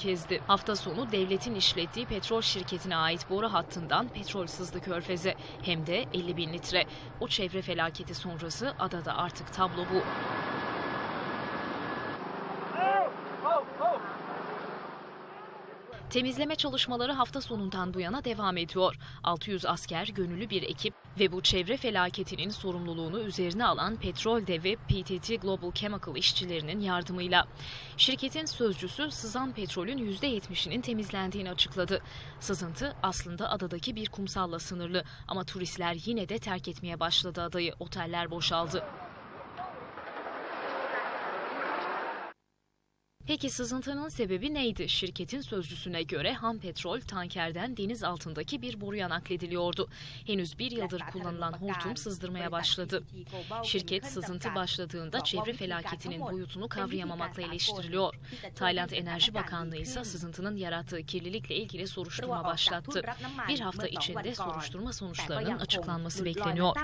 kezdi. Hafta sonu devletin işlettiği petrol şirketine ait boru hattından petrol sızdı körfeze. Hem de 50 bin litre. O çevre felaketi sonrası adada artık tablo bu. Temizleme çalışmaları hafta sonundan bu yana devam ediyor. 600 asker, gönüllü bir ekip ve bu çevre felaketinin sorumluluğunu üzerine alan petrol devi PTT Global Chemical işçilerinin yardımıyla. Şirketin sözcüsü sızan petrolün %70'inin temizlendiğini açıkladı. Sızıntı aslında adadaki bir kumsalla sınırlı ama turistler yine de terk etmeye başladı adayı. Oteller boşaldı. Peki sızıntının sebebi neydi? Şirketin sözcüsüne göre ham petrol tankerden deniz altındaki bir boruya naklediliyordu. Henüz bir yıldır kullanılan hortum sızdırmaya başladı. Şirket sızıntı başladığında çevre felaketinin boyutunu kavrayamamakla eleştiriliyor. Tayland Enerji Bakanlığı ise sızıntının yarattığı kirlilikle ilgili soruşturma başlattı. Bir hafta içinde soruşturma sonuçlarının açıklanması bekleniyor.